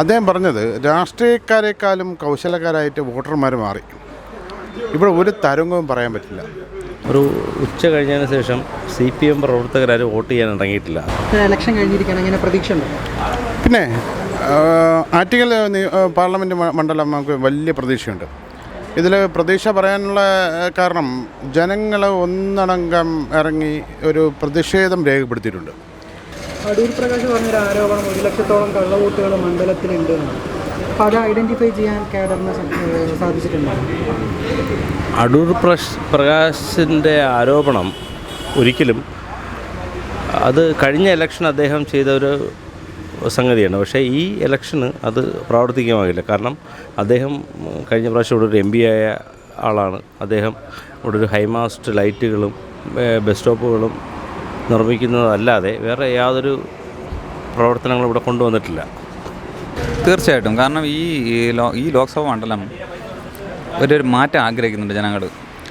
അദ്ദേഹം പറഞ്ഞത് രാഷ്ട്രീയക്കാരെക്കാളും കൗശലക്കാരായിട്ട് വോട്ടർമാർ മാറി. ഇവിടെ ഒരു തരംഗവും പറയാൻ പറ്റില്ല. ഒരു ഉച്ച കഴിഞ്ഞതിന് ശേഷം സി പി എം പ്രവർത്തകരാരും വോട്ട് ചെയ്യാൻ ഇറങ്ങിയിട്ടില്ല. ഇലക്ഷൻ കഴിഞ്ഞിരിക്കാൻ അങ്ങനെ പ്രതീക്ഷ പിന്നെ ആറ്റിങ്ങൽ പാർലമെന്റ് മണ്ഡലം നമുക്ക് വലിയ പ്രതീക്ഷയുണ്ട്. ഇതിൽ പ്രതീക്ഷ പറയാനുള്ള കാരണം ജനങ്ങൾ ഒന്നടങ്കം ഇറങ്ങി ഒരു പ്രതിഷേധം രേഖപ്പെടുത്തിയിട്ടുണ്ട്. അടൂർ പ്രകാശ് പറഞ്ഞൊരു ആരോപണം ഒരു ലക്ഷത്തോളം കള്ളവോട്ടുകൾ മണ്ഡലത്തിലുണ്ട് എന്നാണ്. അത് ഐഡന്റിഫൈ ചെയ്യാൻ കേഡറിന് സാധിച്ചിട്ടുണ്ടോ? അടൂർ പ്രശ് പ്രകാശിന്റെ ആരോപണം ഒരിക്കലും അത് കഴിഞ്ഞ ഇലക്ഷൻ അദ്ദേഹം ചെയ്ത ഒരു സംഗതിയാണ്. പക്ഷേ ഈ ഇലക്ഷന് അത് പ്രാവർത്തികമാകില്ല. കാരണം അദ്ദേഹം കഴിഞ്ഞ പ്രാവശ്യം ഇവിടെ ഒരു എം പി ആയ ആളാണ്. അദ്ദേഹം ഇവിടെ ഒരു ഹൈമാസ്റ്റ് ലൈറ്റുകളും ബസ് സ്റ്റോപ്പുകളും നിർമ്മിക്കുന്നതല്ലാതെ വേറെ യാതൊരു പ്രവർത്തനങ്ങളും ഇവിടെ കൊണ്ടുവന്നിട്ടില്ല. തീർച്ചയായിട്ടും. കാരണം ഈ ഈ ലോ ഈ ലോക്സഭ മണ്ഡലം ഒരു മാറ്റം ആഗ്രഹിക്കുന്നുണ്ട് ജനങ്ങൾ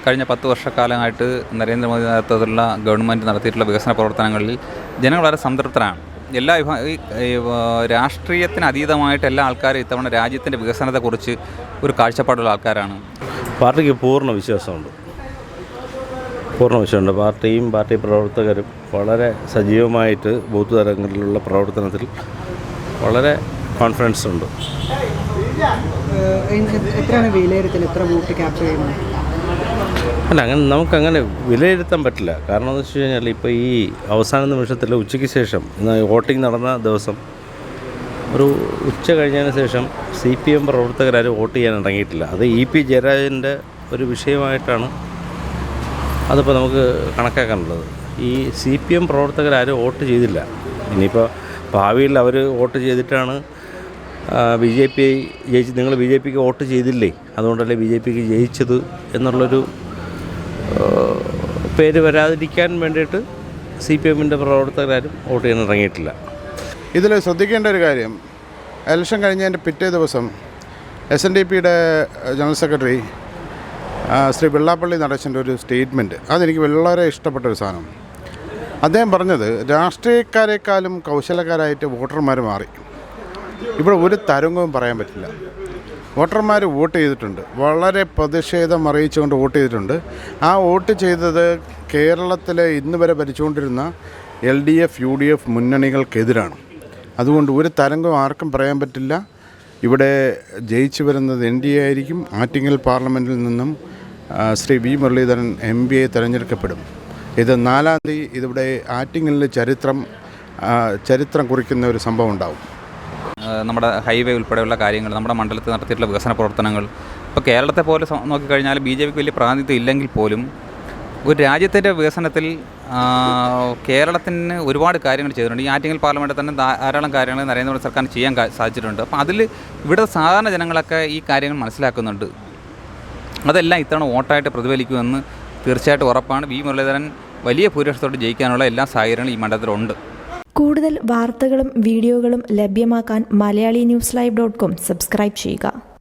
കഴിഞ്ഞ പത്ത് വർഷക്കാലമായിട്ട് നരേന്ദ്രമോദി നേതൃത്വത്തിലുള്ള ഗവൺമെന്റ് നടത്തിയിട്ടുള്ള വികസന പ്രവർത്തനങ്ങളിൽ ജനങ്ങൾ വളരെ സംതൃപ്തരാണ്. എല്ലാ വിഭാ ഈ ഈ, ആ, രാഷ്ട്രീയത്തിന് അതീതമായിട്ട് എല്ലാ ആൾക്കാരും ഇത്തവണ രാജ്യത്തിന്റെ വികസനത്തെക്കുറിച്ച് ഒരു കാഴ്ചപ്പാടുള്ള ആൾക്കാരാണ്. പാർട്ടിക്ക് പൂർണ വിശ്വാസമുണ്ട്. പൂർണ വിശ്വാസമുണ്ട് പാർട്ടിയും പാർട്ടി പ്രവർത്തകരും വളരെ സജീവമായിട്ട് ബൂത്ത് തലങ്ങളിലുള്ള പ്രവർത്തനത്തിൽ വളരെ കോൺഫിഡൻസ് ഉണ്ട്. അല്ല അങ്ങനെ നമുക്കങ്ങനെ വിലയിരുത്താൻ പറ്റില്ല. കാരണം എന്ന് വെച്ച് കഴിഞ്ഞാൽ ഇപ്പോൾ ഈ അവസാന നിമിഷത്തിൽ ഉച്ചയ്ക്ക് ശേഷം ഇന്ന് വോട്ടിംഗ് നടന്ന ദിവസം ഒരു ഉച്ച കഴിഞ്ഞതിന് ശേഷം സി പി എം പ്രവർത്തകരാരും വോട്ട് ചെയ്യാൻ ഇറങ്ങിയിട്ടില്ല. അത് ഇ പി ജയരാജന്റെ ഒരു വിഷയമായിട്ടാണ് അതിപ്പോൾ നമുക്ക് കണക്കാക്കാനുള്ളത്. ഈ സി പി എം പ്രവർത്തകരാരും വോട്ട് ചെയ്തില്ല. ഇനിയിപ്പോൾ ഭാവിയിൽ അവർ വോട്ട് ചെയ്തിട്ടാണ് ബി ജെ പി ജയിച്ച് നിങ്ങൾ ബി ജെ പിക്ക് വോട്ട് ചെയ്തില്ലേ? അതുകൊണ്ടല്ലേ ബി ജെ പിക്ക് ജയിച്ചത് എന്നുള്ളൊരു പേര് വരാതിരിക്കാൻ വേണ്ടിയിട്ട് സി പി എമ്മിന്റെ പ്രവർത്തകരാരും വോട്ട് ചെയ്യാൻ ഇറങ്ങിയിട്ടില്ല. ഇതിൽ ശ്രദ്ധിക്കേണ്ട ഒരു കാര്യം. ഇലക്ഷൻ കഴിഞ്ഞതിന്റെ പിറ്റേ ദിവസം എസ് എൻ ഡി പിയുടെ ജനറൽ സെക്രട്ടറി ശ്രീ വെള്ളാപ്പള്ളി നടേശന്റെ ഒരു സ്റ്റേറ്റ്മെന്റ്. അതെനിക്ക് വളരെ ഇഷ്ടപ്പെട്ട ഒരു സാധനം. അദ്ദേഹം പറഞ്ഞത് രാഷ്ട്രീയക്കാരെക്കാളും കൗശലക്കാരായിട്ട് വോട്ടർമാർ മാറി. ഇവിടെ ഒരു തരംഗവും പറയാൻ പറ്റില്ല. വോട്ടർമാർ വോട്ട് ചെയ്തിട്ടുണ്ട്. വളരെ പ്രതിഷേധം അറിയിച്ചുകൊണ്ട് വോട്ട് ചെയ്തിട്ടുണ്ട്. ആ വോട്ട് ചെയ്തത് കേരളത്തിലെ ഇന്ന് വരെ ഭരിച്ചുകൊണ്ടിരുന്ന L D F U D F മുന്നണികൾക്കെതിരാണ്. അതുകൊണ്ട് ഒരു തരംഗം ആർക്കും പറയാൻ പറ്റില്ല. ഇവിടെ ജയിച്ചു വരുന്നത് എൻ ഡി എ ആയിരിക്കും. ആറ്റിങ്ങൽ പാർലമെന്റിൽ നിന്നും Shri V Muraleedharan M P A തിരഞ്ഞെടുക്കപ്പെടും. ഇത് നാലാം തീയതി ഇതിവിടെ ആറ്റിങ്ങലിൽ ചരിത്രം ചരിത്രം കുറിക്കുന്ന ഒരു സംഭവം ഉണ്ടാവും. നമ്മുടെ ഹൈവേ ഉൾപ്പെടെയുള്ള കാര്യങ്ങൾ നമ്മുടെ മണ്ഡലത്തിൽ നടത്തിയിട്ടുള്ള വികസന പ്രവർത്തനങ്ങൾ ഇപ്പോൾ കേരളത്തെ പോലെ നോക്കിക്കഴിഞ്ഞാൽ ബി ജെ പിക്ക് വലിയ പ്രാതിനിധ്യം ഇല്ലെങ്കിൽ പോലും ഒരു രാജ്യത്തിന്റെ വികസനത്തിൽ കേരളത്തിന് ഒരുപാട് കാര്യങ്ങൾ ചെയ്തിട്ടുണ്ട്. ഈ ആറ്റിങ്ങൽ പാർലമെന്റിൽ തന്നെ ധാരാളം കാര്യങ്ങൾ നരേന്ദ്രമോദി സർക്കാർ ചെയ്യാൻ സാധിച്ചിട്ടുണ്ട്. അപ്പോൾ അതിൽ ഇവിടെ സാധാരണ ജനങ്ങളൊക്കെ ഈ കാര്യങ്ങൾ മനസ്സിലാക്കുന്നുണ്ട്. അതെല്ലാം ഇത്തവണ വോട്ടായിട്ട് പ്രതിഫലിക്കുമെന്ന് തീർച്ചയായിട്ടും ഉറപ്പാണ്. വി മുരളീധരൻ വലിയ ഭൂരിപക്ഷത്തോട് ജയിക്കാനുള്ള എല്ലാ സാഹചര്യങ്ങളും ഈ മണ്ഡലത്തിലുണ്ട്. കൂടുതൽ വാർത്തകളും വീഡിയോകളും ലഭ്യമാക്കാൻ Malayali news live dot com subscribe ചെയ്യുക.